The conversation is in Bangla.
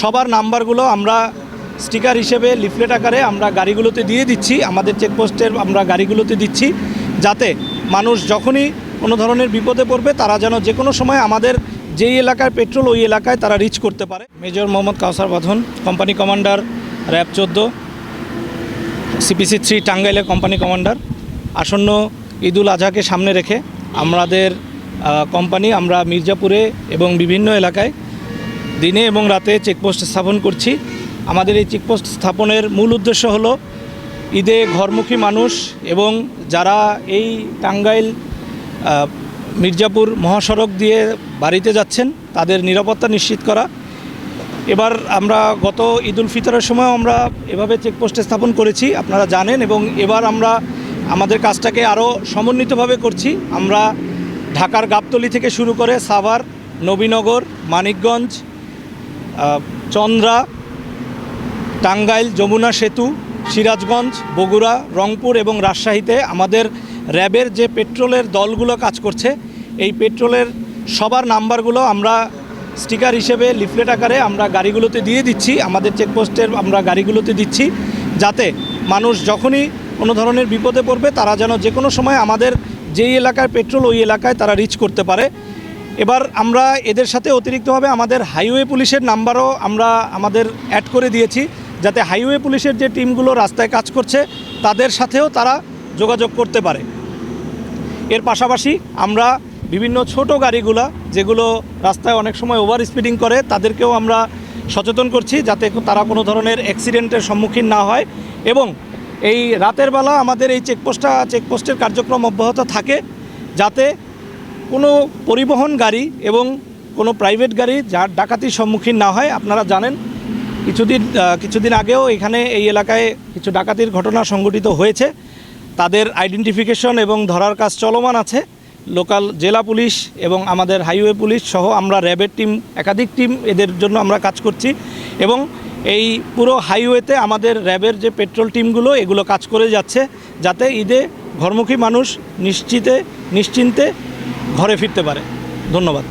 সবার নাম্বারগুলো আমরা স্টিকার হিসেবে লিফলেট আকারে আমরা গাড়িগুলোতে দিয়ে দিচ্ছি, আমাদের চেকপোস্টের আমরা গাড়িগুলোতে দিচ্ছি, যাতে মানুষ যখনই কোনো ধরনের বিপদে পড়বে, তারা যেন যে কোনো সময় আমাদের যেই এলাকায় পেট্রোল ওই এলাকায় তারা রিচ করতে পারে। Major Mohammad Kawsar Badhon company commander RAB চোদ্দ সিপিসি থ্রি টাঙ্গাইলের কোম্পানি কমান্ডার আসন্ন ঈদুল আজহাকে সামনে রেখে আমাদের কোম্পানি আমরা মির্জাপুরে এবং বিভিন্ন এলাকায় দিনে এবং রাতে চেকপোস্ট স্থাপন করছি। আমাদের এই চেকপোস্ট স্থাপনের মূল উদ্দেশ্য হলো ঈদে ঘরমুখী মানুষ এবং যারা এই টাঙ্গাইল মির্জাপুর মহাসড়ক দিয়ে বাড়িতে যাচ্ছেন, তাদের নিরাপত্তা নিশ্চিত করা। এবার আমরা গত ঈদুল ফিতরের সময় আমরা এভাবে চেকপোস্টে স্থাপন করেছি, আপনারা জানেন, এবং এবার আমরা আমাদের কাজটাকে আরও সমন্বিতভাবে করছি। আমরা ঢাকার গাবতলি থেকে শুরু করে সাভার, নবীনগর, মানিকগঞ্জ চন্দ্রা, টাঙ্গাইল, যমুনা সেতু, সিরাজগঞ্জ, বগুড়া, রংপুর এবং রাজশাহীতে আমাদের র্যাবের যে পেট্রোলের দলগুলো কাজ করছে, এই পেট্রোলের সবার নাম্বারগুলো আমরা স্টিকার হিসেবে, লিফলেট আকারে আমরা গাড়িগুলোতে দিয়ে দিচ্ছি, আমাদের চেকপোস্টের আমরা গাড়িগুলোতে দিচ্ছি, যাতে মানুষ যখনই কোনো ধরনের বিপদে পড়বে, তারা যেন যে কোনো সময় আমাদের যেই এলাকায় পেট্রোল ওই এলাকায় তারা রিচ করতে পারে। এবার আমরা এদের সাথে অতিরিক্তভাবে আমাদের হাইওয়ে পুলিশের নাম্বারও আমরা আমাদের অ্যাড করে দিয়েছি, যাতে হাইওয়ে পুলিশের যে টিমগুলো রাস্তায় কাজ করছে, তাদের সাথেও তারা যোগাযোগ করতে পারে। এর পাশাপাশি আমরা বিভিন্ন ছোট গাড়িগুলা, যেগুলো রাস্তায় অনেক সময় ওভার স্পিডিং করে, তাদেরকেও আমরা সচেতন করছি, যাতে তারা কোনো ধরনের অ্যাক্সিডেন্টের সম্মুখীন না হয়। এবং এই রাতের বেলা আমাদের এই চেকপোস্টটা চেকপোস্টের কার্যক্রম অব্যাহত থাকে, যাতে কোনো পরিবহন গাড়ি এবং কোনো প্রাইভেট গাড়ি যার ডাকাতির সম্মুখীন না হয়, আপনারা জানেন। কিছুদিন কিছুদিন আগেও এখানে এই এলাকায় কিছু ডাকাতির ঘটনা সংঘটিত হয়েছে। তাদের আইডেন্টিফিকেশন এবং ধরার কাজ চলমান আছে। লোকাল জেলা পুলিশ এবং আমাদের হাইওয়ে পুলিশ সহ আমরা র্যাবের টিম একাধিক টিম এদের জন্য আমরা কাজ করছি এবং এই পুরো হাইওয়েতে আমাদের র্যাবের যে পেট্রোল টিমগুলো এগুলো কাজ করে যাচ্ছে। যাতে ঈদে ঘরমুখী মানুষ নিশ্চিতে, নিশ্চিন্তে ঘরে ফিরতে পারে। ধন্যবাদ।